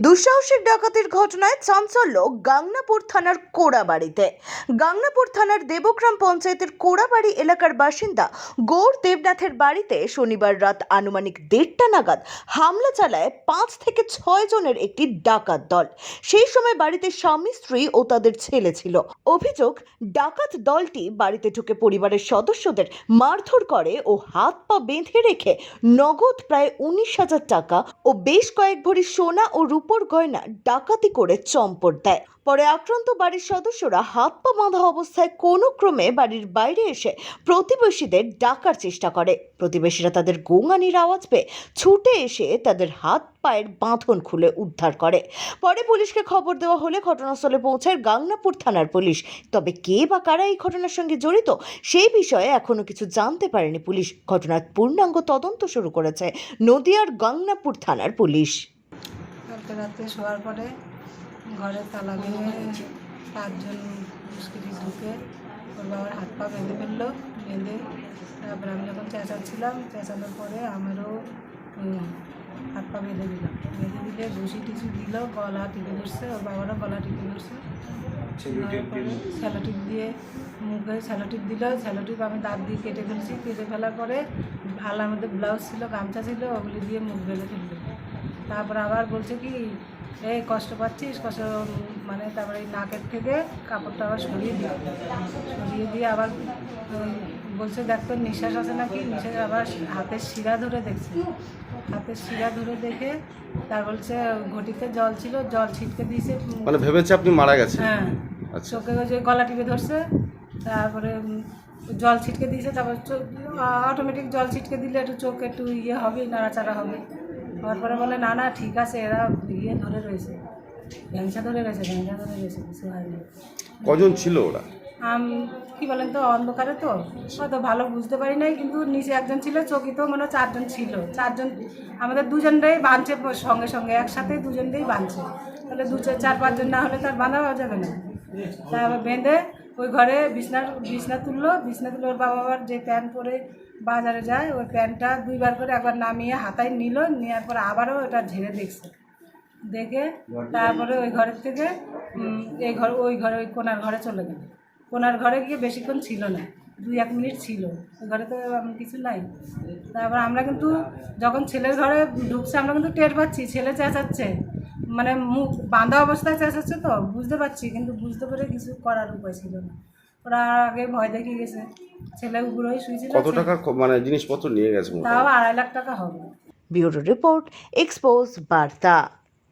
দুঃসাহসিক ডাকাতির ঘটনায় চাঞ্চল্য গাংনাপুর থানার কোড়াবাড়িতে। গাংনাপুর থানার দেবগ্রাম পঞ্চায়েতের কোড়াবাড়ি এলাকার বাসিন্দা গৌর দেবনাথের বাড়িতে শনিবার রাত আনুমানিক দেড়টা নাগাদ হামলা চালায় পাঁচ থেকে ছয় জনের একটি ডাকাত দল। সেই সময় বাড়িতে স্বামী, স্ত্রী ও তাদের ছেলে ছিল। অভিযোগ, ডাকাত দলটি বাড়িতে ঢুকে পরিবারের সদস্যদের মারধর করে ও হাত পা বেঁধে রেখে নগদ প্রায় উনিশ হাজার টাকা ও বেশ কয়েক ভরি সোনা ও রূপোর গয়না ডাকাতি করে চম্পট দেয়। পরে আক্রান্ত বাড়ির সদস্যরা হাত পা বাঁধা অবস্থায় কোনো ক্রমে বাড়ির বাইরে এসে প্রতিবেশীদের ডাকার চেষ্টা করে। প্রতিবেশীরা তাদের গোঙানির আওয়াজ পেয়ে ছুটে এসে তাদের হাত পায়ের বাঁধন খুলে উদ্ধার করে। পরে পুলিশকে খবর দেওয়া হলে ঘটনাস্থলে পৌঁছায় গাংনাপুর থানার পুলিশ। তবে কে বা কারা এই ঘটনার সঙ্গে জড়িত, সেই বিষয়ে এখনও কিছু জানতে পারেনি পুলিশ। ঘটনার পূর্ণাঙ্গ তদন্ত শুরু করেছে নদিয়ার গাংনাপুর থানার পুলিশ। কালকে রাত্রে শোয়ার পরে ঘরে তালা ভেঙে পাঁচজন মুশকিলি ঢুকে ওর বাবার হাত পা বেঁধে ফেলল বেঁধে তারপরে আমি যখন চেঁচাচ্ছিলাম চেঁচানোর পরে আমারও হাত পা বেঁধে দিল। বেঁধে দিলে ঘুষি টিসি দিল গলা টিপে ধরছে ওর বাবারও গলা টিপে ধরছে। স্যালোটিপ দিয়ে মুখে স্যালোটিপ দিল। স্যালোটিপ আমি দাঁত দিয়ে কেটে ফেলছি। কেটে ফেলার পরে ভালো আমাদের ব্লাউজ ছিল গামছা ছিল ওগুলি দিয়ে মুখ বেঁধে ফেলল। তারপর আবার বলছে কি এই কষ্ট পাচ্ছিস কষ্ট মানে তারপরে এই নাকের থেকে কাপড়টা আবার সরিয়ে দিয়ে সরিয়ে দিয়ে আবার বলছে দেখ তোর নিঃশ্বাস আছে নাকি? নিঃশ্বাস আবার হাতের শিরা ধরে দেখছে। হাতের শিরা ধরে দেখে তার বলছে ঘটিতে জল ছিল জল ছিটকে দিয়েছে। মানে ভেবেছে আপনি মারা গেছেন। হ্যাঁ। আচ্ছা। চোখে যে গলা টিপে ধরছে তারপরে জল ছিটকে দিয়েছে তারপর অটোমেটিক জল ছিটকে দিলে একটু চোখ একটু ইয়ে হবে নাড়াচাড়া হবে। হওয়ার পরে বলে না না ঠিক আছে এরা ইয়ে ধরে রয়েছে ভ্যাংসা ধরে রয়েছে ভ্যাংসা ধরে রয়েছে কিছু হয়নি কজন ছিল ওরা? আম কি বলেন তো অন্ধকারে তো? হয়তো ভালো বুঝতে পারি নাই কিন্তু নিচে একজন ছিল চকিতেও মনে চারজন ছিল। চারজন আমাদের দুজনটাই বাঁধছে সঙ্গে সঙ্গে একসাথে দুজনটাই বাঁধছে। তাহলে দু চার চার পাঁচজন না হলে তার বাঁধা যাবে না। তারপর বেঁধে ওই ঘরে বিছনার বিছনা তুললো। বিছনা তুলে ওর বাবা আবার যে প্যান্ট পরে বাজারে যায়, ওই প্যান্টটা দুইবার করে একবার নামিয়ে হাতায় নিল, নেওয়ার পর আবারও ওটা ঝেড়ে দেখছে। দেখে তারপরে ওই ঘরের থেকে এই ঘর, ওই ঘরে, ওই কোনার ঘরে চলে গেল। কোনার ঘরে গিয়ে বেশিক্ষণ ছিল না, দুই, এক মিনিট ছিল। ওই ঘরে তো কিছু নাই। তারপর আমরা কিন্তু যখন ছেলের ঘরে ঢুকছে, আমরা কিন্তু টের পাচ্ছি, ছেলে চেঁচাচ্ছে। মানে মুখ বাঁধা অবস্থায় চেঁচাচ্ছে তো বুঝতে পারছি কিন্তু বুঝতে পেরে কিছু করার উপায় ছিল না। ওরা আগে ভয় দেখিয়ে গেছে ছেলে উপরেই শুয়েছিল কত টাকা মানে জিনিসপত্র নিয়ে গেছে তাও আড়াই লাখ টাকা হবে। ব্যুরো রিপোর্ট এক্সপোজ বার্তা।